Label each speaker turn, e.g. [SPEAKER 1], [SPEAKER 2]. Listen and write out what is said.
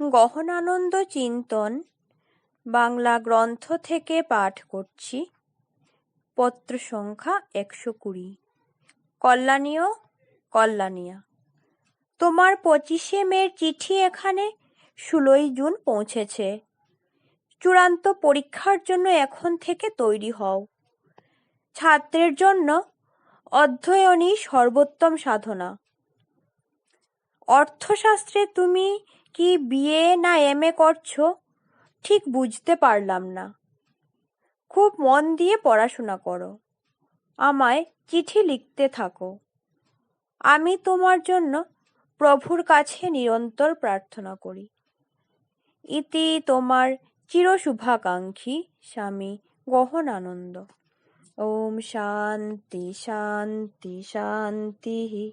[SPEAKER 1] গহনানন্দ চিন্তন বাংলা গ্রন্থ থেকে পাঠ করছি। পত্র সংখ্যা একশো কুড়ি। কল্যাণীয়, কল্যাণিয়া। তোমার পঁচিশে মের চিঠি এখানে ষোলোই জুন পৌঁছেছে। চূড়ান্ত পরীক্ষার জন্য এখন থেকে তৈরি হও। ছাত্রের জন্য অধ্যয়নই সর্বোত্তম সাধনা। অর্থশাস্ত্রে তুমি কি বিএ না এম এ করছ? ঠিক বুঝতে পারলাম না। খুব মন দিয়ে পড়াশোনা করো। আমায় চিঠি লিখতে থাকো। আমি তোমার জন্য প্রভুর কাছে নিরন্তর প্রার্থনা করি। ইতি তোমার চিরশুভাকাঙ্ক্ষী স্বামী গহনানন্দ। ওম শান্তি শান্তি শান্তি।